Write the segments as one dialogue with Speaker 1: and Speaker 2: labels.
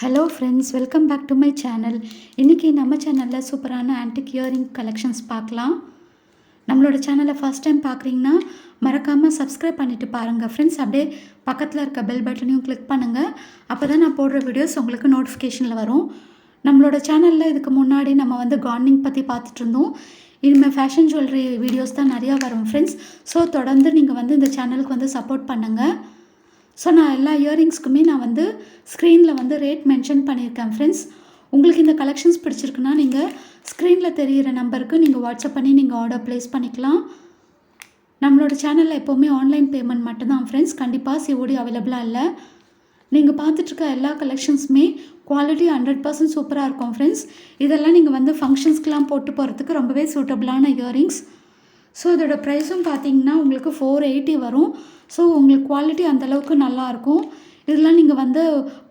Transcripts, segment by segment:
Speaker 1: Hello friends welcome back to my channel இன்றைக்கி நம்ம சேனலில் சூப்பரான ஆன்டிக் இயரிங் கலெக்ஷன்ஸ் பார்க்கலாம். நம்மளோட சேனலை ஃபஸ்ட் டைம் பார்க்குறீங்கன்னா மறக்காமல் சப்ஸ்கிரைப் பண்ணிவிட்டு பாருங்கள் ஃப்ரெண்ட்ஸ் அப்படியே பக்கத்தில் இருக்க பெல் பட்டனையும் கிளிக் பண்ணுங்கள் அப்போ தான் நான் போடுற வீடியோஸ் உங்களுக்கு நோட்டிஃபிகேஷனில் வரும். நம்மளோட சேனலில் இதுக்கு முன்னாடி நம்ம வந்து கார்டனிங் பற்றி பார்த்துட்டு இருந்தோம். இனிமேல் ஃபேஷன் ஜுவல்லரி வீடியோஸ் தான் நிறையா வரும் ஃப்ரெண்ட்ஸ் ஸோ தொடர்ந்து நீங்கள் வந்து இந்த சேனலுக்கு வந்து சப்போர்ட் பண்ணுங்கள் ஸோ நான் எல்லா இயரிங்ஸ்க்குமே நான் வந்து ஸ்க்ரீனில் வந்து ரேட் மென்ஷன் பண்ணியிருக்கேன் ஃப்ரெண்ட்ஸ் உங்களுக்கு இந்த கலெக்ஷன்ஸ் பிடிச்சிருக்குன்னா நீங்கள் ஸ்க்ரீனில் தெரிகிற நம்பருக்கு நீங்கள் வாட்ஸ்அப் பண்ணி நீங்கள் ஆர்டர் ப்ளேஸ் பண்ணிக்கலாம். நம்மளோட சேனலில் எப்போவுமே ஆன்லைன் பேமெண்ட் மட்டும்தான் ஃப்ரெண்ட்ஸ் கண்டிப்பாக சிஓடி அவைலபிளாக இல்லை. நீங்கள் பார்த்துட்ருக்க எல்லா கலெக்ஷன்ஸுமே குவாலிட்டி ஹண்ட்ரட் பர்சன்ட் சூப்பராக இருக்கும் ஃப்ரெண்ட்ஸ் இதெல்லாம் நீங்கள் வந்து ஃபங்க்ஷன்ஸ்க்கெலாம் போட்டு போகிறதுக்கு ரொம்பவே சூட்டபிளான இயரிங்ஸ் ஸோ இதோட ப்ரைஸும் பார்த்தீங்கன்னா உங்களுக்கு ஃபோர் எயிட்டி வரும். ஸோ உங்களுக்கு குவாலிட்டி அந்தளவுக்கு நல்லாயிருக்கும் இதெல்லாம் நீங்கள் வந்து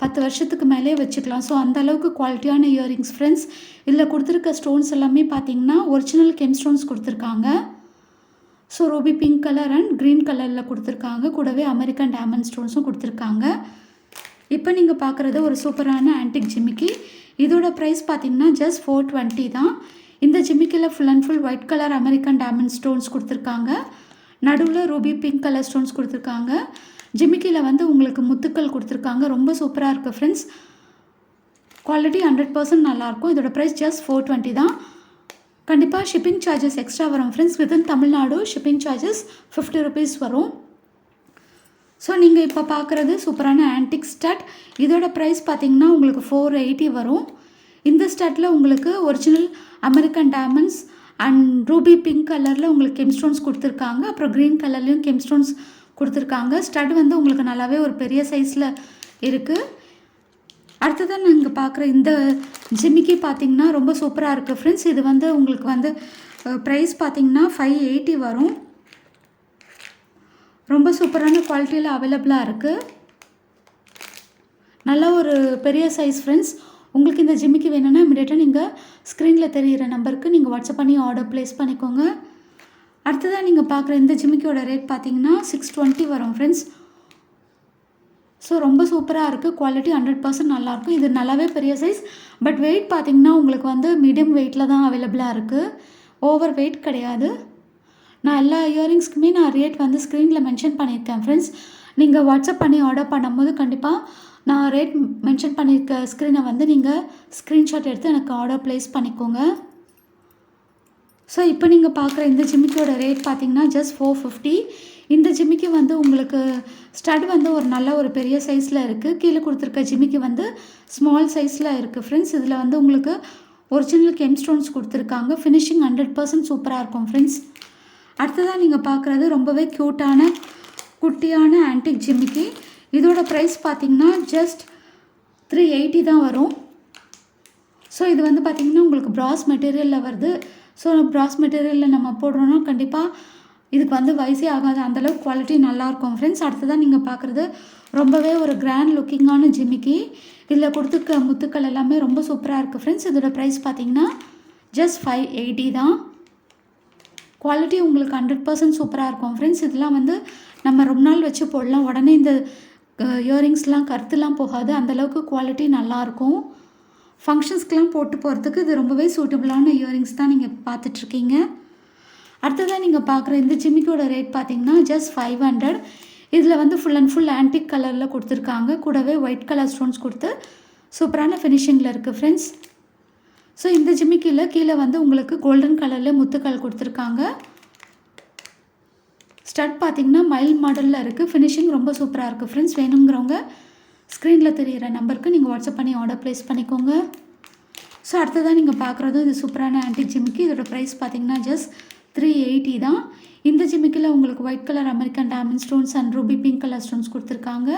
Speaker 1: பத்து வருஷத்துக்கு மேலே வச்சுக்கலாம். ஸோ அந்த அளவுக்கு குவாலிட்டியான இயரிங்ஸ் ஃப்ரெண்ட்ஸ் இதில் கொடுத்துருக்க ஸ்டோன்ஸ் எல்லாமே பார்த்தீங்கன்னா ஒரிஜினல் கெம் ஸ்டோன்ஸ் கொடுத்துருக்காங்க. So ruby pink colour and green கலரில் கொடுத்துருக்காங்க. கூடவே அமெரிக்கன் டேமண்ட் ஸ்டோன்ஸும் கொடுத்துருக்காங்க. இப்போ நீங்கள் பார்க்குறது ஒரு சூப்பரான ஆன்டிக் ஜிமிக்கி. இதோட ப்ரைஸ் பார்த்தீங்கன்னா ஜஸ்ட் ஃபோர் டுவெண்ட்டி தான். இந்த ஜிமிக்கியில் full and full white colour American diamond stones கொடுத்துருக்காங்க. நடுவில் ரூபி பிங்க் கலர் ஸ்டோன்ஸ் கொடுத்துருக்காங்க. ஜிமிக்கியில் வந்து உங்களுக்கு முத்துக்கள் கொடுத்துருக்காங்க. ரொம்ப சூப்பராக இருக்குது ஃப்ரெண்ட்ஸ் குவாலிட்டி ஹண்ட்ரட் பர்சன்ட் நல்லாயிருக்கும் இதோட ப்ரைஸ் ஜஸ்ட் ஃபோர் டுவெண்ட்டி தான். கண்டிப்பாக ஷிப்பிங் சார்ஜஸ் எக்ஸ்ட்ரா வரும் friends within Tamil Nadu shipping charges fifty rupees வரும். ஸோ நீங்கள் இப்போ பார்க்குறது சூப்பரான ஆன்டிக் ஸ்டட் இதோட ப்ரைஸ் பார்த்தீங்கன்னா உங்களுக்கு ஃபோர் எயிட்டி வரும். இந்த ஸ்டட்டில் உங்களுக்கு original American diamonds and ruby pink கலரில் உங்களுக்கு கெம்ஸ்டோன்ஸ் கொடுத்துருக்காங்க. அப்புறம் க்ரீன் கலர்லேயும் கெம்ஸ்டோன்ஸ் கொடுத்துருக்காங்க. ஸ்டட் வந்து உங்களுக்கு நல்லாவே ஒரு பெரிய சைஸில் இருக்குது அடுத்ததாக நீங்கள் பார்க்குற இந்த ஜிமிக்கி பார்த்திங்கன்னா ரொம்ப சூப்பராக இருக்குது ஃப்ரெண்ட்ஸ் இது வந்து உங்களுக்கு வந்து ப்ரைஸ் பார்த்திங்கன்னா ஃபைவ் எயிட்டி வரும். ரொம்ப சூப்பரான குவாலிட்டியில் அவைலபிளாக இருக்குது நல்ல ஒரு பெரிய சைஸ் ஃப்ரெண்ட்ஸ் உங்களுக்கு இந்த ஜிம்மிக்கு வேணும்னா இமிடியேட்டாக நீங்கள் ஸ்க்ரீனில் தெரிகிற நம்பருக்கு நீங்கள் வாட்ஸ்அப் பண்ணி ஆர்டர் ப்ளேஸ் பண்ணிக்கோங்க. அடுத்ததாக நீங்கள் பார்க்குற இந்த ஜிம்மிக்கோட ரேட் பார்த்தீங்கன்னா சிக்ஸ் டுவெண்ட்டி வரும் ஃப்ரெண்ட்ஸ் ஸோ ரொம்ப சூப்பராக இருக்குது குவாலிட்டி ஹண்ட்ரட் பர்சன்ட் நல்லாயிருக்கும் இது நல்லாவே பெரிய சைஸ் பட் வெயிட் பார்த்தீங்கன்னா உங்களுக்கு வந்து மீடியம் வெயிட்டில் தான் அவைலபிளாக இருக்குது ஓவர் வெயிட் கிடையாது. நான் எல்லா இயரிங்ஸ்க்குமே நான் ரேட் வந்து ஸ்க்ரீனில் மென்ஷன் பண்ணியிருக்கேன் ஃப்ரெண்ட்ஸ் நீங்கள் வாட்ஸ்அப் பண்ணி ஆர்டர் பண்ணும்போது கண்டிப்பாக நான் ரேட் மென்ஷன் பண்ணியிருக்க ஸ்க்ரீனை வந்து நீங்கள் ஸ்க்ரீன்ஷாட் எடுத்து எனக்கு ஆர்டர் ப்ளேஸ் பண்ணிக்கோங்க. ஸோ இப்போ நீங்கள் பார்க்குற இந்த ஜிமிக்கியோட ரேட் பார்த்தீங்கன்னா ஜஸ்ட் ஃபோர் ஃபிஃப்டி இந்த ஜிமிக்கி வந்து உங்களுக்கு ஸ்டட் வந்து ஒரு நல்ல ஒரு பெரிய சைஸில் இருக்குது கீழே கொடுத்துருக்க ஜிமிக்கி வந்து ஸ்மால் சைஸில் இருக்குது ஃப்ரெண்ட்ஸ் இதில் வந்து உங்களுக்கு ஒரிஜினல் கெம் ஸ்டோன்ஸ் கொடுத்துருக்காங்க. ஃபினிஷிங் ஹண்ட்ரட் பர்சன்ட் சூப்பராக இருக்கும் ஃப்ரெண்ட்ஸ் அடுத்ததாக நீங்கள் பார்க்குறது ரொம்பவே க்யூட்டான குட்டியான ஆன்டிக் ஜிமிக்கி. இதோட ப்ரைஸ் பார்த்திங்கன்னா ஜஸ்ட் த்ரீ எயிட்டி தான் வரும். ஸோ இது வந்து பார்த்திங்கன்னா உங்களுக்கு ப்ராஸ் மெட்டீரியலில் வருது. ஸோ ப்ராஸ் மெட்டீரியலில் நம்ம போடுறோன்னா கண்டிப்பாக இதுக்கு வந்து வயசே ஆகாது. அந்தளவுக்கு குவாலிட்டி நல்லாயிருக்கும் ஃப்ரெண்ட்ஸ் அடுத்ததான் நீங்கள் பார்க்குறது ரொம்பவே ஒரு கிராண்ட் லுக்கிங்கான ஜிமிக்கி. இதில் கொடுத்துருக்க முத்துக்கள் எல்லாமே ரொம்ப சூப்பராக இருக்குது ஃப்ரெண்ட்ஸ் இதோட ப்ரைஸ் பார்த்திங்கன்னா ஜஸ்ட் ஃபைவ் எயிட்டி தான். குவாலிட்டி உங்களுக்கு ஹண்ட்ரட் பர்சன்ட் சூப்பராக இருக்கும். ஃப்ரெண்ட்ஸ் இதெல்லாம் வந்து நம்ம ரொம்ப நாள் வச்சு போடலாம். உடனே இந்த இயரிங்ஸ்லாம் கருத்துலாம் போகாது. அந்தளவுக்கு குவாலிட்டி நல்லாயிருக்கும் ஃபங்க்ஷன்ஸ்க்கெலாம் போட்டு போகிறதுக்கு இது ரொம்பவே சூட்டபுளான இயரிங்ஸ் தான் நீங்கள் பார்த்துட்ருக்கீங்க. அடுத்ததாக நீங்கள் பார்க்குற இந்த ஜிம்மிக்கோட ரேட் பார்த்தீங்கன்னா ஜஸ்ட் ஃபைவ் ஹண்ட்ரட் இதில் வந்து ஃபுல் அண்ட் ஃபுல் ஆன்டிக் கலரில் கொடுத்துருக்காங்க. கூடவே ஒயிட் கலர் ஸ்டோன்ஸ் கொடுத்து சூப்பரான ஃபினிஷிங்கில் இருக்குது ஃப்ரெண்ட்ஸ் ஸோ இந்த ஜிமிக்கியில் கீழே வந்து உங்களுக்கு கோல்டன் கலரில் முத்துக்கள் கொடுத்துருக்காங்க. ஸ்டட் பார்த்திங்கன்னா மைல் மாடலில் இருக்குது ஃபினிஷிங் ரொம்ப சூப்பராக இருக்குது ஃப்ரெண்ட்ஸ் வேணுங்கிறவங்க ஸ்க்ரீனில் தெரிகிற நம்பருக்கு நீங்கள் வாட்ஸ்அப் பண்ணி ஆர்டர் ப்ளேஸ் பண்ணிக்கோங்க. ஸோ அடுத்ததாக நீங்கள் பார்க்குறதும் இது சூப்பரான ஆன்டி ஜிமிக்கி இதோட ப்ரைஸ் பார்த்தீங்கன்னா ஜஸ்ட் த்ரீ எயிட்டி தான். இந்த ஜிமிக்கில் உங்களுக்கு white colour American diamond stones and ruby pink colour stones கொடுத்துருக்காங்க.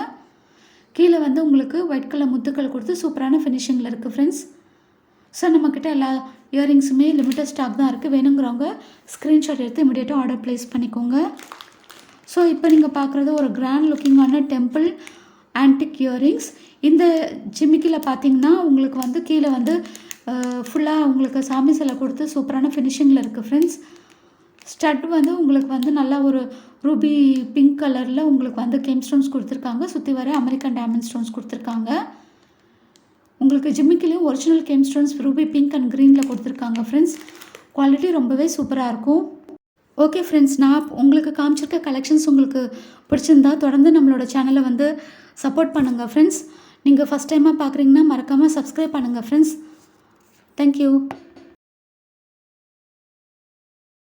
Speaker 1: கீழே வந்து உங்களுக்கு ஒயிட் கலர் முத்துக்கள் கொடுத்து சூப்பரான ஃபினிஷிங்கில் இருக்குது ஃப்ரெண்ட்ஸ் ஸோ நம்மக்கிட்ட எல்லா இயரிங்ஸுமே லிமிட்டட் ஸ்டாக் தான் இருக்குது வேணுங்கிறவங்க ஸ்க்ரீன்ஷாட் எடுத்து இமீடியட்டாக ஆர்டர் ப்ளேஸ் பண்ணிக்கோங்க. ஸோ இப்போ நீங்கள் பார்க்குறது ஒரு கிராண்ட் லுக்கிங்கான டெம்பிள் ஆன்டிக் இயரிங்ஸ் இந்த ஜிமிக்கியில் பார்த்தீங்கன்னா உங்களுக்கு வந்து கீழே வந்து ஃபுல்லாக உங்களுக்கு சாமி சிலை கொடுத்து சூப்பரான ஃபினிஷிங்கில் இருக்குது ஃப்ரெண்ட்ஸ் ஸ்டட் வந்து உங்களுக்கு வந்து நல்லா ஒரு ரூபி பிங்க் கலரில் உங்களுக்கு வந்து கேம் ஸ்டோன்ஸ் கொடுத்துருக்காங்க. சுற்றி வர அமெரிக்கன் டைமண்ட் ஸ்டோன்ஸ் கொடுத்துருக்காங்க. உங்களுக்கு ஜிம்மிக்கிலையும் original gem stones ruby pink and க்ரீனில் கொடுத்துருக்காங்க ஃப்ரெண்ட்ஸ் குவாலிட்டி ரொம்பவே சூப்பராக இருக்கும். ஓகே ஃப்ரெண்ட்ஸ் நான் உங்களுக்கு காமிச்சிருக்க கலெக்ஷன்ஸ் உங்களுக்கு பிடிச்சிருந்தா தொடர்ந்து நம்மளோட சேனலை வந்து சப்போர்ட் பண்ணுங்கள் ஃப்ரெண்ட்ஸ் நீங்கள் ஃபஸ்ட் டைமாக பார்க்குறீங்கன்னா மறக்காமல் சப்ஸ்கிரைப் பண்ணுங்கள் ஃப்ரெண்ட்ஸ் தேங்க்யூ